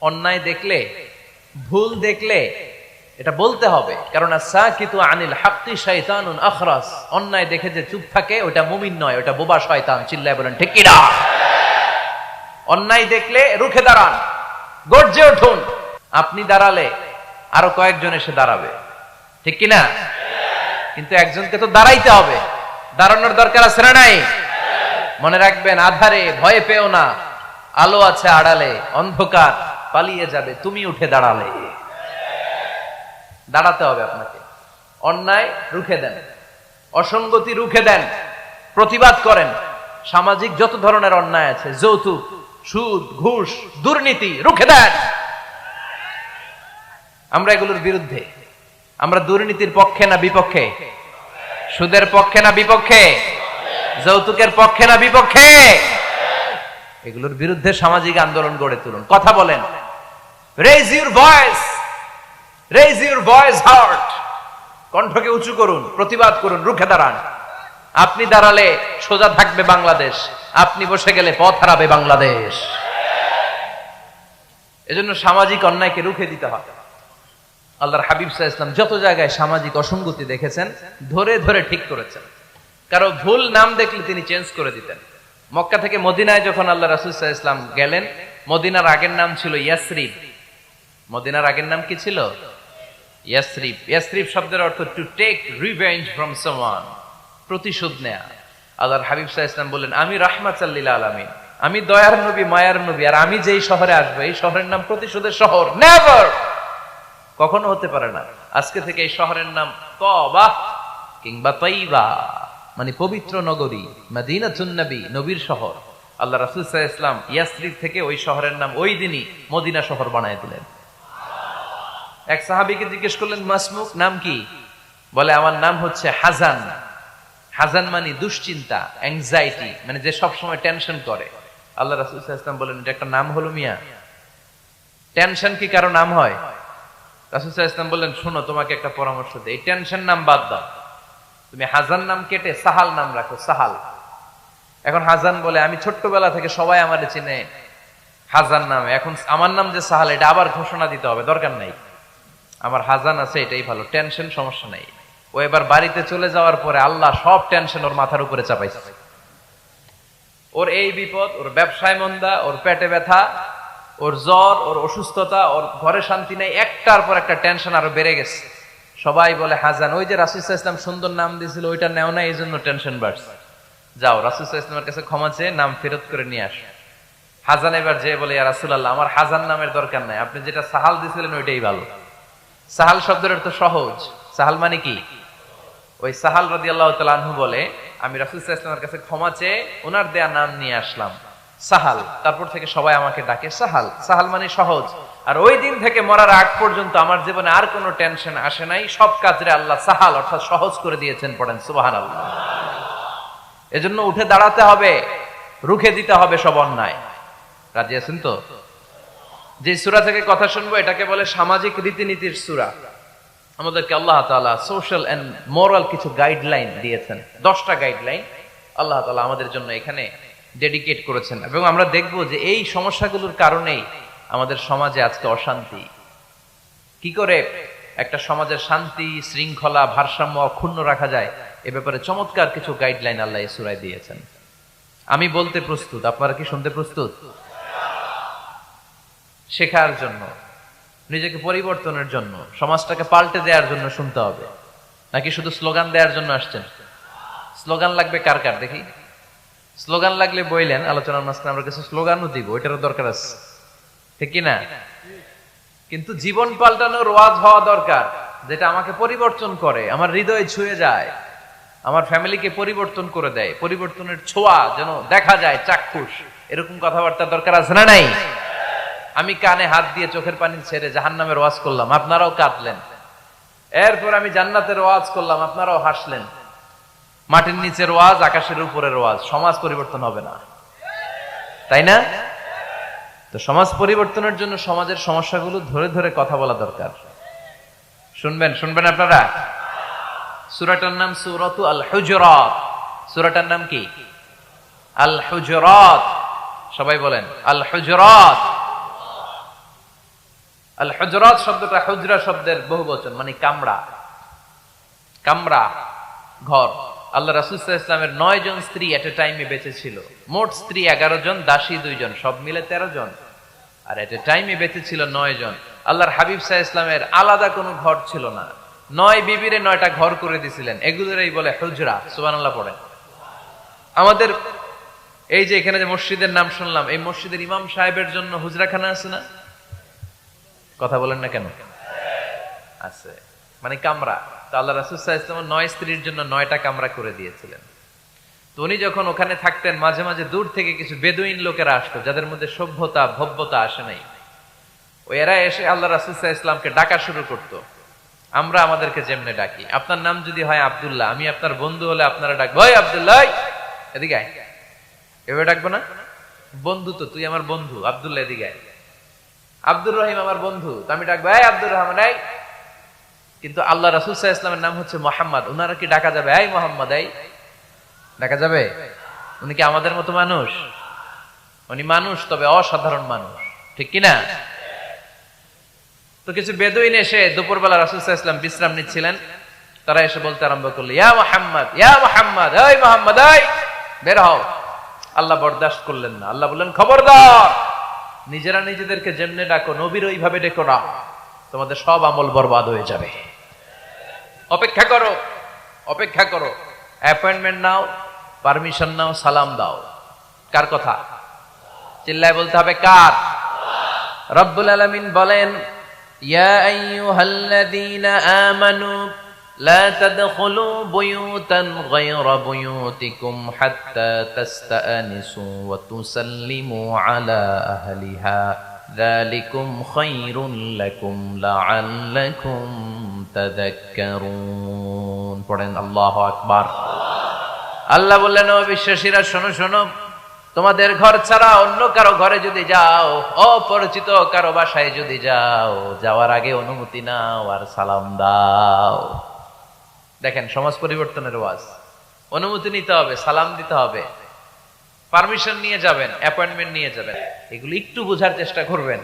অন্যায় দেখলে, ভুল দেখলে এটা বলতে হবে। কারণ আনিল হাক্কি শয়তানুন আখরাস। অন্যায় দেখে যে চুপ থাকে, ওটা মুমিন নয়, ওটা বোবা শয়তান, চিল্লায় বলেন, ঠিক অন্যায় দেখলে রুখে দাঁড়ান, গর্জে উঠুন। আপনি দাঁড়ালে আরও কয়েকজন এসে দাঁড়াবে। ঠিক কিনা? কিন্তু একজনকে তো দাঁড়াইতে হবে। দাঁড়ানোর দরকার আছে না নাই? মনে রাখবেন, আধারে ভয় পেও না। আলো আছে আড়ালে, অন্ধকার। পালিয়ে যাবে, তুমি উঠে দাঁড়ালে। দাঁড়াতে হবে আপনাকে। অন্যায় রুখে দেন। অসঙ্গতি রুখে দেন। প্রতিবাদ করেন। সামাজিক যত ধরনের অন্যায় আছে, যৌতুক, সুদ, ঘুষ, দুর্নীতি রুখে দেন। আমরা এগুলোর বিরুদ্ধে। আমরা দুর্নীতির পক্ষে না বিপক্ষে? সুদের পক্ষে না বিপক্ষে? যৌতুকের পক্ষে না বিপক্ষে? এগুলোর বিরুদ্ধে সামাজিক আন্দোলন গড়ে তুলুন। কথা বলেন। Raise your voice raise your voice heart কণ্ঠকে উঁচু করুন, প্রতিবাদ করুন, রুখে দাঁড়ান। আপনি দাঁড়ালে সোজা থাকবে বাংলাদেশ। আপনি বসে গেলে পথ হারাবে বাংলাদেশ। এজন্য সামাজিক অন্যায়কে রুখে দিতে হবে আল্লাহর হাবিব সাহা ইসলাম যত জায়গায় সামাজিক অসঙ্গতি দেখেছেন, ধরে ধরে ঠিক করেছেন। কারও ভুল নাম দেখলে তিনি চেঞ্জ করে দিতেন। মক্কা থেকে মদিনায় যখন আল্লাহ রাসুল সাহা ইসলাম গেলেন, মদিনার আগের নাম ছিল ইয়াসরিফ মদিনার আগের নাম কি ছিল? ইয়াসরিফ। ইয়াসরিফ শব্দের অর্থ টু টেক রিভেঞ্জ ফ্রম প্রতিশোধ নেয়া। আল্লাহর হাবিব ইসলাম বললেন, আমি আমি দয়ার নবী, মায়ার নবী, আর আমি যেই শহরে আসব, এই শহরের নাম প্রতিশোধের শহর। নেভার কখনো হতে পারে না। আজকে থেকে এই শহরের নাম তবা কিংবা তৈবা মানে পবিত্র নগরী, মাদিনাতুন নবী, নবীর শহর। আল্লাহ রাসুল সাহা ইসলাম ইয়াসরিফ থেকে ওই শহরের নাম ওই দিনই মদিনা শহর বানায় দিলেন। এক সাহাবিকে জিজ্ঞেস করলেন মাসমুক নাম কি? বলে, আমার নাম হচ্ছে হাজান। হাজান মানে দুশ্চিন্তা অ্যাংজাইটি মানে যে সব সময় টেনশন করে। আল্লাহ রাসুল ইসলাম বলেন, এটা একটা নাম হলো মিয়া। টেনশন কি কারও নাম হয়? রাসুল ইসলাম বললেন, শোনো, তোমাকে একটা পরামর্শ দেয় এই টেনশন নাম বাদ দাও। তুমি হাজান নাম কেটে সাহাল নাম রাখো, সাহাল। এখন হাজান বলে, আমি ছোট্টবেলা থেকে সবাই আমার চিনে হাজান নাম। এখন আমার নাম যে সাহাল, এটা আবার ঘোষণা দিতে হবে, দরকার নাই। আমার হাজান আছে, এটাই ভালো। টেনশন সমস্যা নাই। ও এবার বাড়িতে চলে যাওয়ার পরে আল্লাহ সব টেনশন ওর মাথার উপরে চাপাইছে। ওর এই বিপদ, ওর ব্যবসায় মন্দা, ওর পেটে ব্যথা, ওর জ্বর, ওর অসুস্থতা, ওর ঘরে শান্তি নেই, একটার পর একটা টেনশন আরও বেড়ে গেছে। সবাই বলে, হাজান, ওই যে রাসুসা ইসলাম সুন্দর নাম দিয়েছিল, ওইটা নেও না এই জন্য টেনশন বাড়ছে। যাও রাসুসা ইসলামের কাছে ক্ষমা চেয়ে নাম ফেরত করে নিয়ে আস। হাজান এবার যে বলে রাসুল আল্লাহ আমার হাজান নামের দরকার নাই, আপনি যেটা সাহাল দিয়েছিলেন, ওইটাই ভালো। সাহাল শব্দের অর্থ সহজ। সাহাল মানে কি? ওই সাহাল রাদি আল্লাহ তালু বলে, আমি রাসুল ইসলামের কাছে ক্ষমা চেয়ে ওনার দেয়া নাম নিয়ে আসলাম। সাহাল। তারপর থেকে সবাই আমাকে ডাকে সাহাল। সাহাল মানে সহজ। আর ওই দিন থেকে মরার আগ পর্যন্ত আমার জীবনে আর কোনো টেনশন আসে নাই। সব কাজরে আল্লাহ সাহাল অর্থাৎ সহজ করে দিয়েছেন পড়েন সুবাহান আল্লাহ এজন্য উঠে দাঁড়াতে হবে, রুখে দিতে হবে সব অন্যায়। রাজি আছেন তো? যে সুরা থেকে কথা শুনব, এটাকে বলে সামাজিক রীতিনীতির সুরা। আমাদেরকে আল্লাহ তালা সোশ্যাল অ্যান্ড মোরাল কিছু গাইডলাইন দিয়েছেন। দশটা গাইডলাইন আল্লাহ তালা আমাদের জন্য এখানে ডেডিকেট করেছেন। এবং আমরা দেখব যে এই সমস্যাগুলোর কারণেই আমাদের সমাজে আজকে অশান্তি। কি করে একটা সমাজের শান্তি, শৃঙ্খলা, ভারসাম্য অক্ষুণ্ণ রাখা যায়, এ ব্যাপারে চমৎকার কিছু গাইডলাইন আল্লাহ সুরায় দিয়েছেন। আমি বলতে প্রস্তুত, আপনারা কি শুনতে প্রস্তুত? শেখার জন্য, নিজেকে পরিবর্তনের জন্য, সমাজটাকে পাল্টে দেওয়ার জন্য শুনতে হবে। নাকি শুধু স্লোগান দেওয়ার জন্য আসছেন? স্লোগান লাগবে কার কার? দেখি। স্লোগান লাগলে বইলেন, আলোচনার মাঝখানে আমরা কিছু স্লোগানও দিব, ওইটারও দরকার আছে। ঠিক না কিন্তু জীবন পাল্টানোর ওয়াজ হওয়া দরকার, যেটা আমাকে পরিবর্তন করে, আমার হৃদয় ছুঁয়ে যায়, আমার ফ্যামিলিকে পরিবর্তন করে দেয়, পরিবর্তনের ছোঁয়া যেন দেখা যায়, চাক্ষুষ। এরকম কথাবার্তা দরকার আছে না নাই? আমি কানে হাত দিয়ে চোখের পানি ছেড়ে জাহান নামের ওয়াজ করলাম। আপনারাও কাঁদলেন। এরপর আমি জান্নাতের ওয়াজ করলাম, আপনারাও হাসলেন। মাটির নিচের ওয়াজ, আকাশের উপরের ওয়াজ। সমাজ পরিবর্তন হবে না। তাই না? তো সমাজ পরিবর্তনের জন্য সমাজের সমস্যাগুলো ধরে ধরে কথা বলা দরকার। শুনবেন শুনবেন আপনারা? সুরাটার নাম সুরতু আল হুজরাত সুরাটার নাম কি? আল হুজরাত সবাই বলেন আল হুজরাত আল হজরত শব্দটা হুজরা শব্দের বহু বচন মানে কামড়া কামরা ঘর। আল্লাহ রাসুল্লাহ ইসলামের নয় জন স্ত্রী এট এ টাইমে বেঁচে ছিল। মোট স্ত্রী এগারো জন, দাসী দুইজন সব মিলে তেরো জন। আর এট এ টাইমে বেঁচে ছিল নয় জন। আল্লাহর হাবিব সাহা ইসলামের আলাদা কোনো ঘর ছিল না। নয় বিবিরে নয়টা ঘর করে দিছিলেন। এগুলোরই বলে হুজরা সুবান আল্লাহ পড়ে আমাদের এই যে এখানে যে মসজিদের নাম শুনলাম, এই মসজিদের ইমাম সাহেবের জন্য হুজরাখানা আছে না? কথা বলেন না কেন? আছে। মানে কামরা। তো আল্লাহ রাসুসাহ নয় স্ত্রীর জন্য নয়টা কামরা করে দিয়েছিলেন। তো উনি যখন ওখানে থাকতেন, মাঝে মাঝে দূর থেকে কিছু বেদুইন লোকেরা আসতো, যাদের মধ্যে সভ্যতা, ভব্যতা আসে নাই। ও এরা এসে আল্লাহ রাসুসাহ ইসলামকে ডাকা শুরু করতো। আমরা আমাদেরকে যেমনে ডাকি। আপনার নাম যদি হয় আবদুল্লাহ, আমি আপনার বন্ধু হলে আপনারা ডাকবো, ওই আব্দুল্লাহ এদিকে এভাবে ডাকবো না? বন্ধু তো, তুই আমার বন্ধু, আবদুল্লাহ, এদিকে আব্দুর রহিম আমার বন্ধু। আমি ডাকবো, এই আব্দুর রহমান, এই। কিন্তু আল্লাহ রাসুল সাহা ইসলামের নাম হচ্ছে মোহাম্মদ। উনারা কি ডাকা যাবে? এই মোহাম্মদ, এই। ডাকা যাবে? উনি কি আমাদের মতো মানুষ? উনি মানুষ, তবে অসাধারণ মানুষ। ঠিক কিনা তো কিছু বেদুইন এসে দুপুরবেলা রাসুল সাহা ইসলাম বিশ্রাম নিচ্ছিলেন। তারা এসে বলতে আরম্ভ করল, ইয়া মোহাম্মদ ইয়া মোহাম্মদ, এই মোহাম্মদ, এই। বের হও। আল্লাহ বরদাস্ত করলেন না। আল্লাহ বললেন, খবরদার। নিজেরা নিজেদেরকে যেমনে ডাকো, নবীর ওইভাবে ডেকো না। তোমাদের সব আমল বরবাদ হয়ে যাবে। অপেক্ষা করো অপেক্ষা করো। অ্যাপয়েন্টমেন্ট নাও পারমিশন নাও, সালাম দাও। কার কথা? চিল্লায় বলতে হবে কার? রব্বুল আলামিন বলেন, ইয়া আইয়ুহাল্লাযীনা আমানু لا تدخلوا بيوتا غير بيوتكم حتى تستأنسوا وتسلموا على أهلها ذلكم خير لكم لعلكم تذكرون পড়েন আল্লাহ আকবার আল্লাহ বললেন ও বিশ্বাসীরা শোনো শোনো তোমাদের ঘর ছাড়া অন্য কারো ঘরে যদি যাও অপরিচিত কারো বাসায় যদি যাও যাওয়ার আগে অনুমতি নাও আর সালাম দাও দেখেন, সমাজ পরিবর্তনের ওয়াজ। অনুমতি নিতে হবে, সালাম দিতে হবে। পারমিশন নিয়ে যাবেন অ্যাপয়েন্টমেন্ট নিয়ে যাবেন। এগুলো একটু বোঝার চেষ্টা করবেন,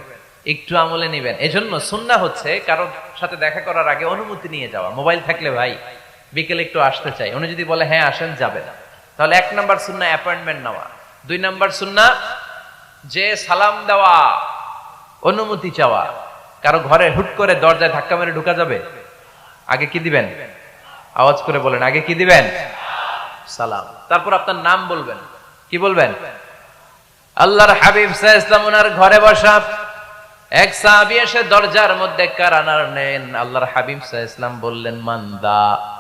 একটু আমলে নিবেন। এজন্য সুন্না হচ্ছে কারোর সাথে দেখা করার আগে অনুমতি নিয়ে যাওয়া। মোবাইল থাকলে ভাই, বিকেলে একটু আসতে চাই। উনি যদি বলে হ্যাঁ আসেন যাবে না তাহলে এক নাম্বার সুন্না অ্যাপয়েন্টমেন্ট নেওয়া। দুই নাম্বার সুন্না যে সালাম দেওয়া, অনুমতি চাওয়া। কারও ঘরে হুট করে দরজায় ধাক্কা মেরে ঢুকা যাবে? আগে কি দিবেন? আওয়াজ করে বলেন, আগে কি দিবেন? সালাম। তারপর আপনার নাম বলবেন। কি বলবেন? আল্লাহর হাবিব ইসলাম ঘরে বসা। এক সাহাবি এসে দরজার মধ্যে কারানার নেন? আল্লাহর হাবিব ইসলাম বললেন, মান্দা।